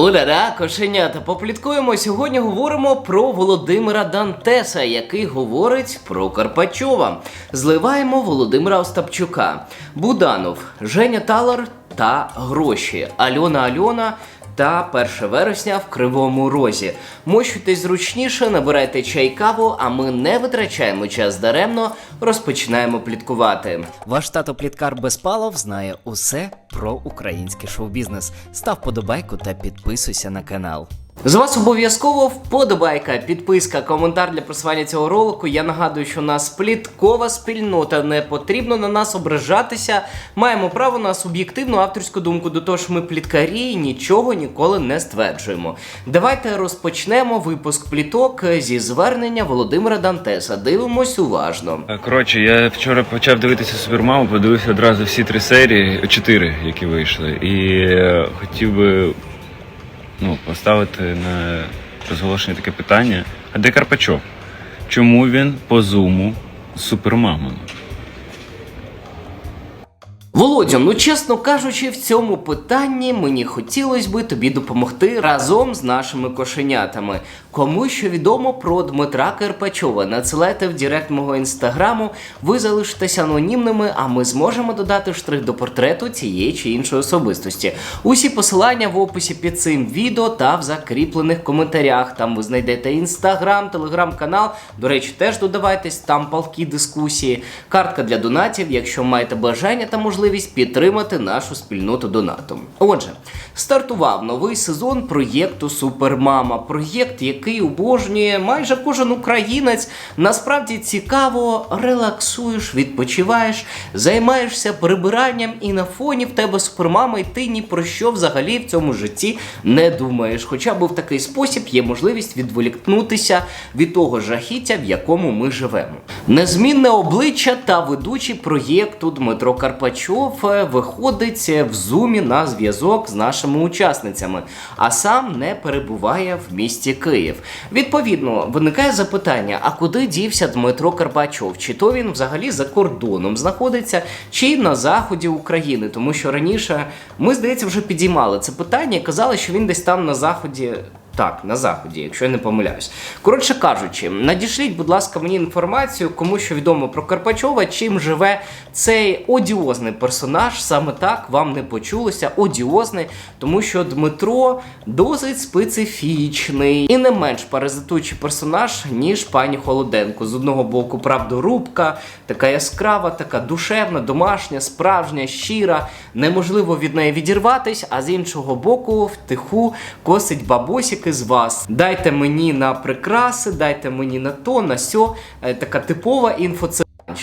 Уляра, кошенята, попліткуємо. Сьогодні говоримо про Володимира Дантеса, який говорить про Карпачова. Зливаємо Володимира Остапчука, Буданов, Женя Талар та гроші. Альона Альона. Та 1 вересня в Кривому Розі. Мощуйтесь зручніше, набирайте чай каву, а ми не витрачаємо час даремно, розпочинаємо пліткувати. Ваш тато Пліткар Безпалов знає усе про український шоу-бізнес. Став подобайку та підписуйся на канал. З вас обов'язково вподобайка, підписка, коментар для просування цього ролику. Я нагадую, що у нас пліткова спільнота. Не потрібно на нас ображатися. Маємо право на суб'єктивну авторську думку. До того ж, ми пліткарі і нічого ніколи не стверджуємо. Давайте розпочнемо випуск пліток зі звернення Володимира Дантеса. Дивимось уважно. Е, Коротше, я вчора почав дивитися супермаму, подивився одразу всі три серії, чотири, які вийшли. І е, хотів би ну, поставити на розголошення таке питання. А де Карпачов? Чому він по зуму з супермамою? Володя, ну чесно кажучи, в цьому питанні мені хотілося би тобі допомогти разом з нашими кошенятами. Кому що відомо про Дмитра Карпачова, надсилайте в директ мого інстаграму, ви залишитесь анонімними, а ми зможемо додати штрих до портрету цієї чи іншої особистості. Усі посилання в описі під цим відео та в закріплених коментарях. Там ви знайдете інстаграм, телеграм-канал. До речі, теж додавайтесь, там палкі дискусії, картка для донатів, якщо маєте бажання та можливість підтримати нашу спільноту донатом. Отже, стартував новий сезон проєкту Супермама. Проєкт, який обожнює майже кожен українець. Насправді цікаво, релаксуєш, відпочиваєш, займаєшся прибиранням, і на фоні в тебе супермама, і ти ні про що взагалі в цьому житті не думаєш. Хоча б в такий спосіб є можливість відволікнутися від того жахіття, в якому ми живемо. Незмінне обличчя та ведучий проєкту Дмитро Карпачов е, виходить в зумі на зв'язок з нашими учасницями, а сам не перебуває в місті Київ. Відповідно, виникає запитання: а куди дівся Дмитро Карпачов? Чи то він взагалі за кордоном знаходиться, чи на заході України? Тому що раніше ми, здається, вже підіймали це питання і казали, що він десь там на заході. Так, на заході, якщо я не помиляюсь. Коротше кажучи, надішліть, будь ласка, мені інформацію, кому що відомо про Карпачова, чим живе цей одіозний персонаж. Саме так вам не почулося. Одіозний, тому що Дмитро досить специфічний і не менш паразитуючий персонаж, ніж пані Холоденко. З одного боку, правдорубка, така яскрава, така душевна, домашня, справжня, щира, неможливо від неї відірватись, а з іншого боку, втиху косить бабосіки з вас. Дайте мені на прикраси, дайте мені на то, на сьо. Е, Така типова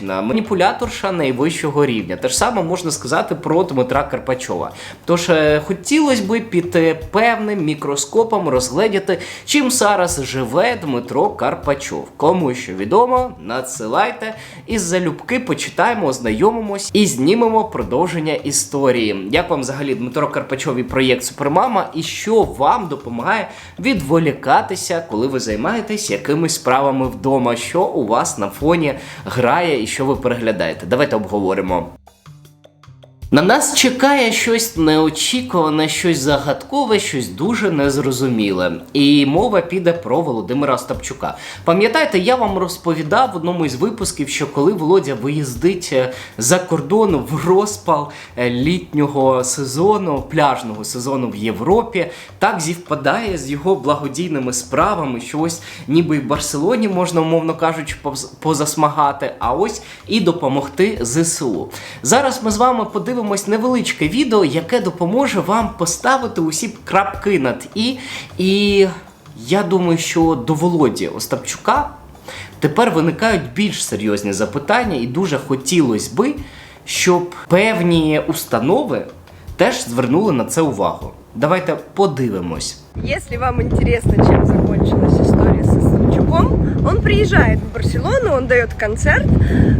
інфоциркуляція. Маніпуляторша найвищого рівня. Те ж саме можна сказати про Дмитра Карпачова. Тож е, хотілося б під е, певним мікроскопом розгледіти, чим зараз живе Дмитро Карпачов. Кому що відомо, надсилайте і залюбки почитаємо, ознайомимось і знімемо продовження історії. Як вам взагалі Дмитро Карпачов і проєкт Супермама, і що вам допомагає відволікатися, коли ви займаєтесь якимись справами вдома, що у вас на фоні грає і що ви переглядаєте? Давайте обговоримо. На нас чекає щось неочікуване, щось загадкове, щось дуже незрозуміле. І мова піде про Володимира Остапчука. Пам'ятаєте, я вам розповідав в одному із випусків, що коли Володя виїздить е, за кордон в розпал е, літнього сезону, пляжного сезону в Європі, так зівпадає з його благодійними справами, що ось ніби і в Барселоні можна, умовно кажучи, позасмагати, а ось і допомогти ЗСУ. Зараз ми з вами подивимось невеличке відео, яке допоможе вам поставити усі крапки над і. І я думаю, що до Володі Остапчука тепер виникають більш серйозні запитання, і дуже хотілося би, щоб певні установи теж звернули на це увагу. Давайте подивимось. Если вам интересно, чем закончилась история с Остапчуком, он приезжает в Барселону, он дает концерт,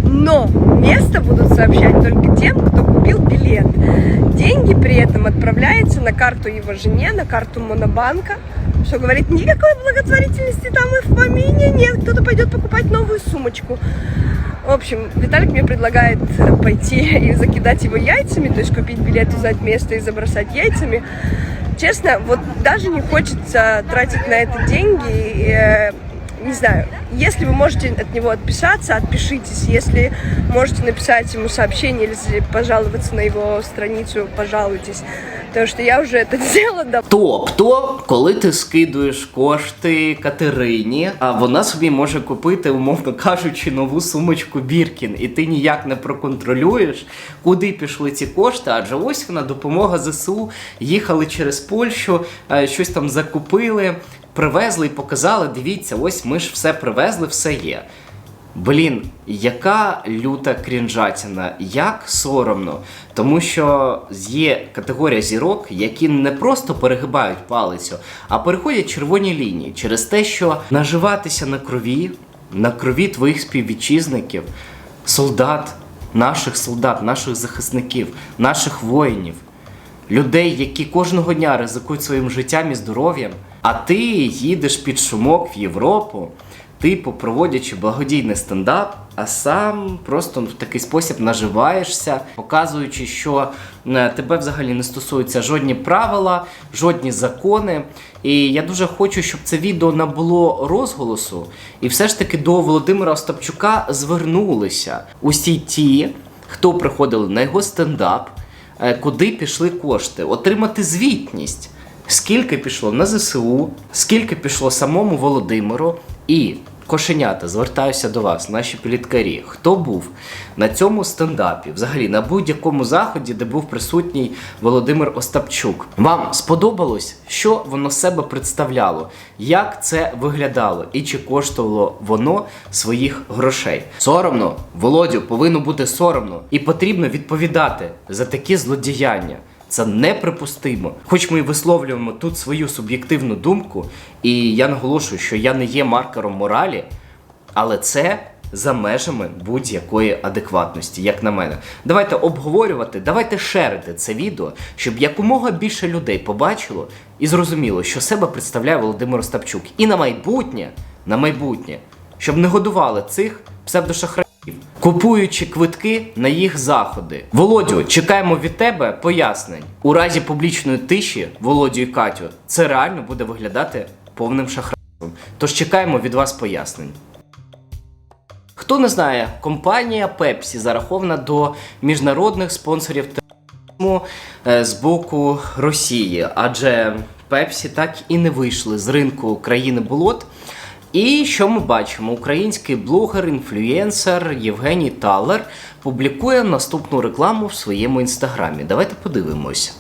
но место будут сообщать только тем, кто купил билет. Деньги при этом отправляются на карту его жене, на карту Монобанка, что говорит, никакой благотворительности там и в помине нет, кто-то пойдет покупать новую сумочку. В общем, Виталик мне предлагает пойти и закидать его яйцами, то есть купить билет, узнать место и забросать яйцами. честно, вот даже не хочется тратить на это деньги. и, э, не знаю, если вы можете от него отписаться, отпишитесь. Если можете написать ему сообщение или пожаловаться на его страницу, пожалуйтесь. Потому что я уже это сделала, да. Тобто, коли ти скидуєш кошти Катерині, а вона собі може купити, умовно кажучи, нову сумочку Біркін, і ти ніяк не проконтролюєш, куди пішли ці кошти, адже ось вона допомога ЗСУ, їхали через Польщу, е, щось там закупили, привезли і показали. Дивіться, ось ми ж все привезли, все є. Блін, яка люта крінжатіна, як соромно. Тому що є категорія зірок, які не просто перегибають палицю, а переходять червоні лінії через те, що наживатися на крові, на крові твоїх співвітчизників, солдат, наших солдат, наших захисників, наших воїнів, людей, які кожного дня ризикують своїм життям і здоров'ям, а ти їдеш під шумок в Європу, типу проводячи благодійний стендап, а сам просто в такий спосіб наживаєшся, показуючи, що тебе взагалі не стосуються жодні правила, жодні закони. І я дуже хочу, щоб це відео набуло розголосу, і все ж таки до Володимира Остапчука звернулися усі ті, хто приходили на його стендап, е, куди пішли кошти, отримати звітність. Скільки пішло на ЗСУ, скільки пішло самому Володимиру і кошенята, звертаюся до вас, наші пліткарі. Хто був на цьому стендапі, взагалі на будь-якому заході, де був присутній Володимир Остапчук? Вам сподобалось, що воно себе представляло, як це виглядало і чи коштувало воно своїх грошей? Соромно, Володю, повинно бути соромно, і потрібно відповідати за такі злодіяння. Це неприпустимо. Хоч ми і висловлюємо тут свою суб'єктивну думку, і я наголошую, що я не є маркером моралі, але це за межами будь-якої адекватності, як на мене. Давайте обговорювати, давайте шерити це відео, щоб якомога більше людей побачило і зрозуміло, що себе представляє Володимир Остапчук. І на майбутнє, на майбутнє, щоб не годували цих псевдошахраїв, купуючи квитки на їх заходи. Володю, чекаємо від тебе пояснень. У разі публічної тиші, Володю і Катю, це реально буде виглядати повним шахрайством. Тож чекаємо від вас пояснень. Хто не знає, компанія Pepsi зарахована до міжнародних спонсорів тероризму е, з боку Росії, адже Pepsi так і не вийшли з ринку країни болот. І що ми бачимо? Український блогер, інфлюєнсер Євгеній Талер публікує наступну рекламу в своєму інстаграмі. Давайте подивимось.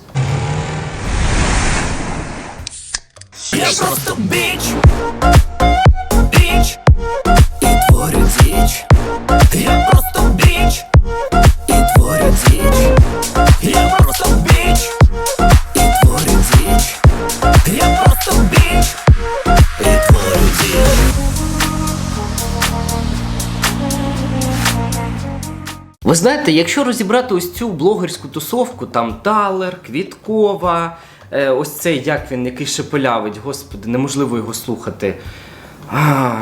Я просто біч Ви знаєте, якщо розібрати ось цю блогерську тусовку, там Талер, Квіткова, е, ось цей як він, який шепелявить, господи, неможливо його слухати. А,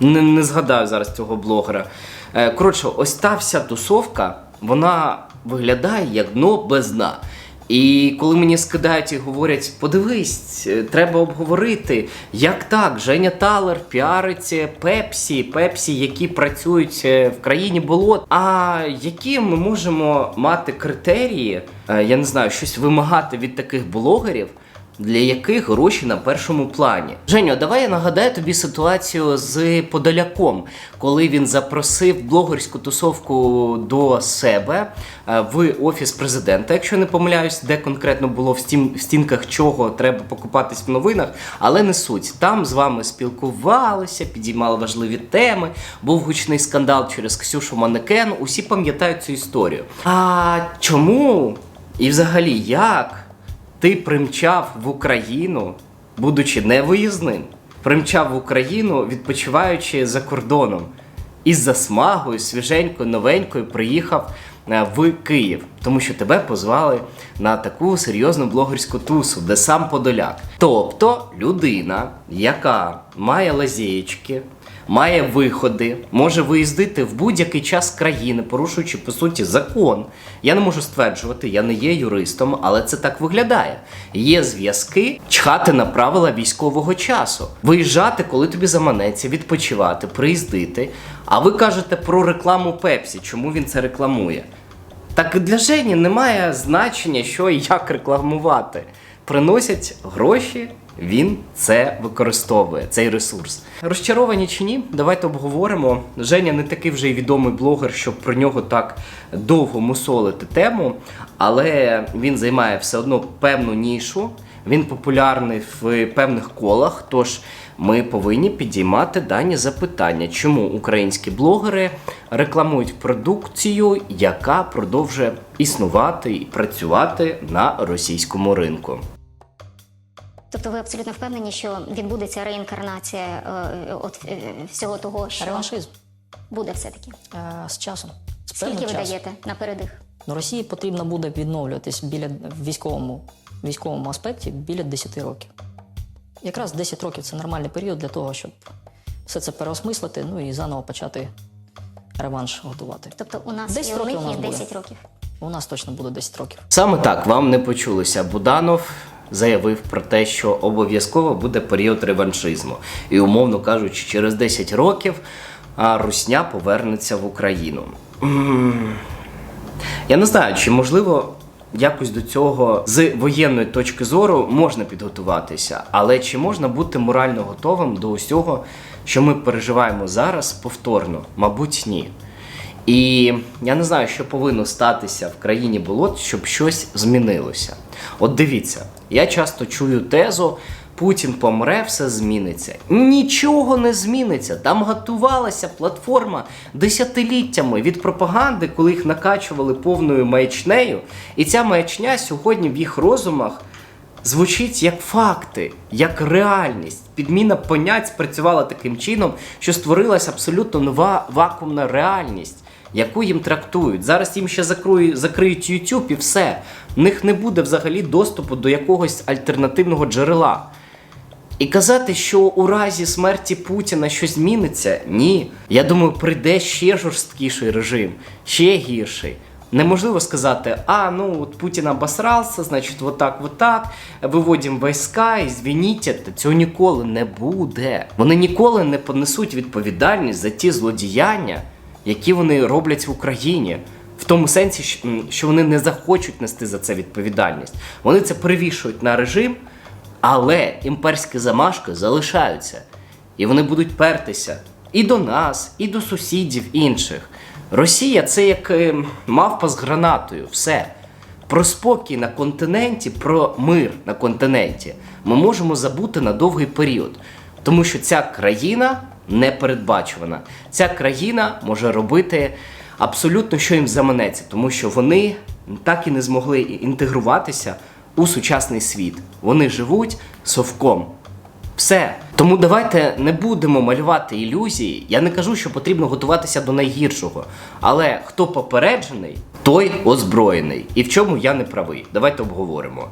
не, не згадаю зараз цього блогера. Е, коротше, ось та вся тусовка, вона виглядає як дно без дна. І коли мені скидають і говорять, подивись, е, треба обговорити, як так, Женя Талер піарить Пепсі, Пепсі, які працюють е, в країні болот. А які ми можемо мати критерії, е, я не знаю, щось вимагати від таких блогерів, для яких гроші на першому плані. Женю, давай я нагадаю тобі ситуацію з Подоляком, коли він запросив блогерську тусовку до себе е, в офіс президента, якщо не помиляюсь, де конкретно було в, стін, в стінках чого треба покупатись в новинах, але не суть. Там з вами спілкувалися, підіймали важливі теми, був гучний скандал через Ксюшу Манекен. Усі пам'ятають цю історію. А чому і взагалі як? Ти примчав в Україну, будучи невиїзним, примчав в Україну, відпочиваючи за кордоном. Із засмагою, свіженькою, новенькою приїхав е, в Київ, тому що тебе позвали на таку серйозну блогерську тусу, де сам Подоляк. Тобто людина, яка має лазєчки, має виходи, може виїздити в будь-який час країни, порушуючи по суті закон. Я не можу стверджувати, я не є юристом, але це так виглядає. Є зв'язки чхати на правила військового часу, виїжджати, коли тобі заманеться, відпочивати, приїздити. А ви кажете про рекламу Пепсі, чому він це рекламує? Так для Жені немає значення, що і як рекламувати. Приносять гроші, він це використовує, цей ресурс. Розчаровані чи ні? Давайте обговоримо. Женя не такий вже й відомий блогер, щоб про нього так довго мусолити тему, але він займає все одно певну нішу. Він популярний в певних колах, тож ми повинні підіймати дані запитання, чому українські блогери рекламують продукцію, яка продовжує існувати і працювати на російському ринку. Тобто ви абсолютно впевнені, що відбудеться реінкарнація е, от е, всього того, що Реваншизм буде все-таки. е, з часом. З Скільки ви часом. даєте на передих? Ну, Росії потрібно буде відновлюватись біля в військовому, військовому аспекті біля 10 років. Якраз 10 років це нормальний період для того, щоб все це переосмислити, ну і заново почати реванш готувати. Тобто у нас 10 і у років них у нас є буде. 10 років. У нас точно буде 10 років. Саме так вам не почулося. Буданов заявив про те, що обов'язково буде період реваншизму. І, умовно кажучи, через 10 років Русня повернеться в Україну. Я не знаю, чи можливо якось до цього з воєнної точки зору можна підготуватися, але чи можна бути морально готовим до усього, що ми переживаємо зараз повторно? Мабуть, ні. І я не знаю, що повинно статися в країні болот, щоб щось змінилося. От дивіться, я часто чую тезу. Путін помре, все зміниться. Нічого не зміниться. Там готувалася платформа десятиліттями від пропаганди, коли їх накачували повною маячнею. І ця маячня сьогодні в їх розумах звучить як факти, як реальність. Підміна понять спрацювала таким чином, що створилася абсолютно нова вакуумна реальність, яку їм трактують. Зараз їм ще закриють, закриють YouTube і все. В них не буде взагалі доступу до якогось альтернативного джерела. І казати, що у разі смерті Путіна щось зміниться, ні. Я думаю, прийде ще жорсткіший режим, ще гірший. Неможливо сказати, а ну от Путін обосрався, значить, вот так, так, виводимо війська, і звініть, цього ніколи не буде. Вони ніколи не понесуть відповідальність за ті злодіяння, які вони роблять в Україні. В тому сенсі, що- вони не захочуть нести за це відповідальність. Вони це перевішують на режим, але імперські замашки залишаються. І вони будуть пертися і до нас, і до сусідів інших. Росія це як е, мавпа з гранатою. Все. Про спокій на континенті, про мир на континенті ми можемо забути на довгий період. Тому що ця країна непередбачувана. Ця країна може робити абсолютно що їм заманеться, тому що вони так і не змогли інтегруватися у сучасний світ. Вони живуть совком. Все. Тому давайте не будемо малювати ілюзії. Я не кажу, що потрібно готуватися до найгіршого. Але хто попереджений, той озброєний. І в чому я не правий. Давайте обговоримо.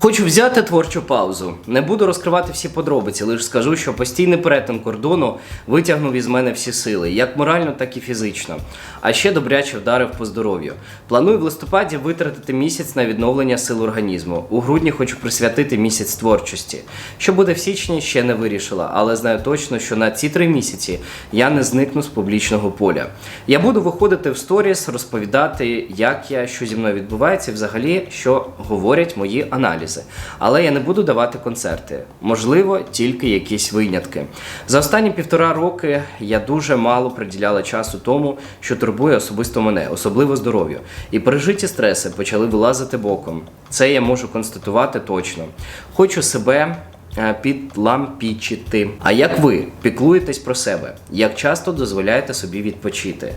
Хочу взяти творчу паузу. Не буду розкривати всі подробиці, лише скажу, що постійний перетин кордону витягнув із мене всі сили, як морально, так і фізично. А ще добряче вдарив по здоров'ю. Планую в листопаді витратити місяць на відновлення сил організму. У грудні хочу присвятити місяць творчості. Що буде в січні, ще не вирішила, але знаю точно, що на ці три місяці я не зникну з публічного поля. Я буду виходити в сторіс, розповідати, як я, що зі мною відбувається, і взагалі, що говорять мої аналізи. Але я не буду давати концерти. Можливо, тільки якісь винятки. За останні півтора роки я дуже мало приділяла часу тому, що турбує особисто мене, особливо здоров'ю. І пережиті стреси почали вилазити боком. Це я можу констатувати точно. Хочу себе е, підлампічити. А як ви піклуєтесь про себе? Як часто дозволяєте собі відпочити?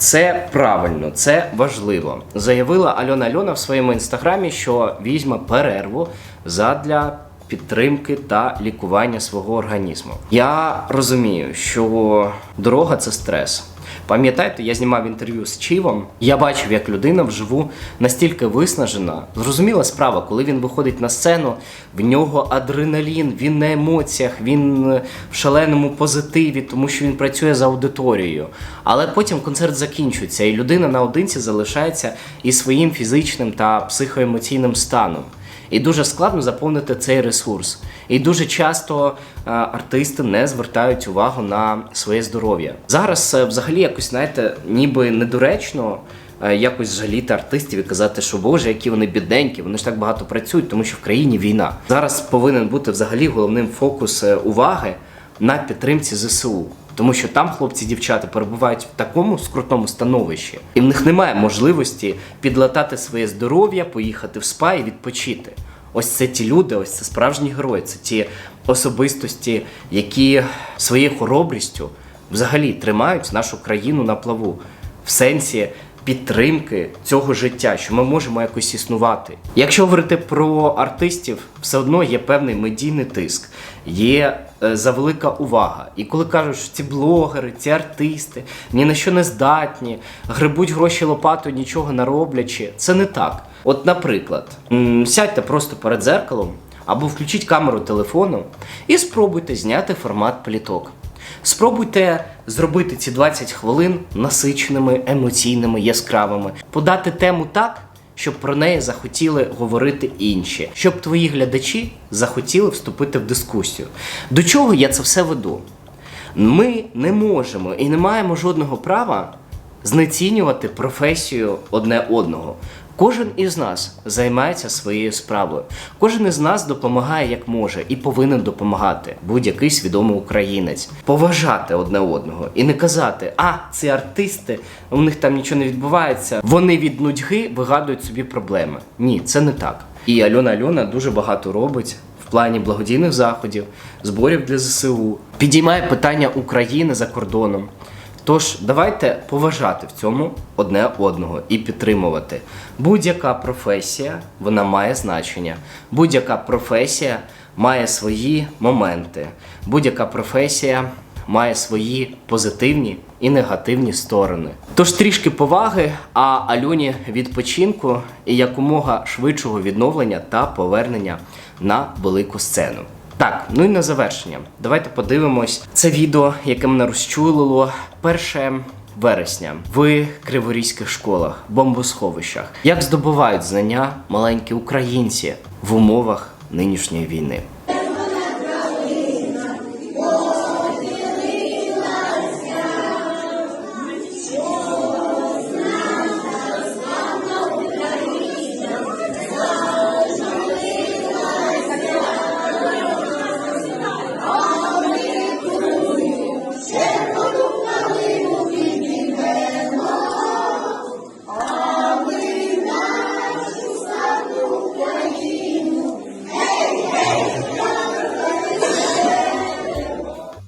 Це правильно, це важливо. Заявила Альона Альона в своєму інстаграмі, що візьме перерву задля підтримки та лікування свого організму. Я розумію, що дорога це стрес. Пам'ятаєте, я знімав інтерв'ю з Чівом. Я бачив, як людина вживу настільки виснажена. Зрозуміла справа, коли він виходить на сцену, в нього адреналін, він на емоціях, він е, в шаленому позитиві, тому що він працює з аудиторією. Але потім концерт закінчується, і людина наодинці залишається із своїм фізичним та психоемоційним станом. І дуже складно заповнити цей ресурс. І дуже часто е, артисти не звертають увагу на своє здоров'я. Зараз е, взагалі якось, знаєте, ніби недоречно е, якось жаліти артистів і казати, що Боже, які вони бідненькі, вони ж так багато працюють, тому що в країні війна. Зараз повинен бути взагалі головним фокус уваги на підтримці ЗСУ. Тому що там хлопці дівчата перебувають в такому скрутному становищі, і в них немає можливості підлатати своє здоров'я, поїхати в спа і відпочити. Ось це ті люди, ось це справжні герої, це ті особистості, які своєю хоробрістю взагалі тримають нашу країну на плаву в сенсі підтримки цього життя, що ми можемо якось існувати. Якщо говорити про артистів, все одно є певний медійний тиск, є е, завелика увага. І коли кажуть, що ці блогери, ці артисти ні на що не здатні, грибуть гроші лопатою, нічого не роблячи, це не так. От, наприклад, сядьте просто перед зеркалом або включіть камеру телефону і спробуйте зняти формат пліток. Спробуйте зробити ці 20 хвилин насиченими, емоційними, яскравими, подати тему так, щоб про неї захотіли говорити інші, щоб твої глядачі захотіли вступити в дискусію. До чого я це все веду? Ми не можемо і не маємо жодного права знецінювати професію одне одного. Кожен із нас займається своєю справою. Кожен із нас допомагає як може і повинен допомагати будь-який свідомий українець. Поважати одне одного і не казати, а ці артисти, у них там нічого не відбувається. Вони від нудьги вигадують собі проблеми. Ні, це не так. І Альона Альона дуже багато робить в плані благодійних заходів, зборів для ЗСУ, підіймає питання України за кордоном. Тож давайте поважати в цьому одне одного і підтримувати. Будь-яка професія вона має значення. Будь-яка професія має свої моменти. Будь-яка професія має свої позитивні і негативні сторони. Тож трішки поваги, а Альоні відпочинку і якомога швидшого відновлення та повернення на велику сцену. Так, ну і на завершення. Давайте подивимось це відео, яке мене розчулило перше. вересня в криворізьких школах, бомбосховищах. Як здобувають знання маленькі українці в умовах нинішньої війни.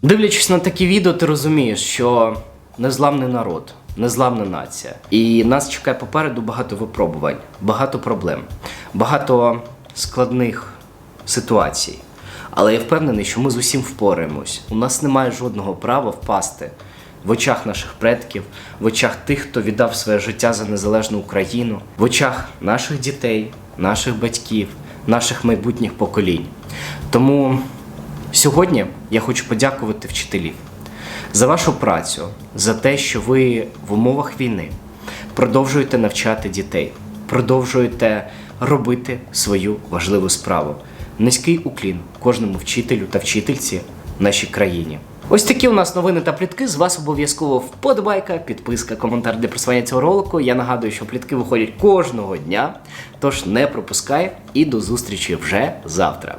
Дивлячись на такі відео, ти розумієш, що незламний народ, незламна нація. І нас чекає попереду багато випробувань, багато проблем, багато складних ситуацій. Але я впевнений, що ми з усім впораємось. У нас немає жодного права впасти в очах наших предків, в очах тих, хто віддав своє життя за незалежну Україну, в очах наших дітей, наших батьків, наших майбутніх поколінь. Тому Сьогодні я хочу подякувати вчителів за вашу працю, за те, що ви в умовах війни продовжуєте навчати дітей, продовжуєте робити свою важливу справу. Низький уклін кожному вчителю та вчительці в нашій країні. Ось такі у нас новини та плітки. З вас обов'язково вподобайка, підписка, коментар для просування цього ролику. Я нагадую, що плітки виходять кожного дня, тож не пропускай і до зустрічі вже завтра.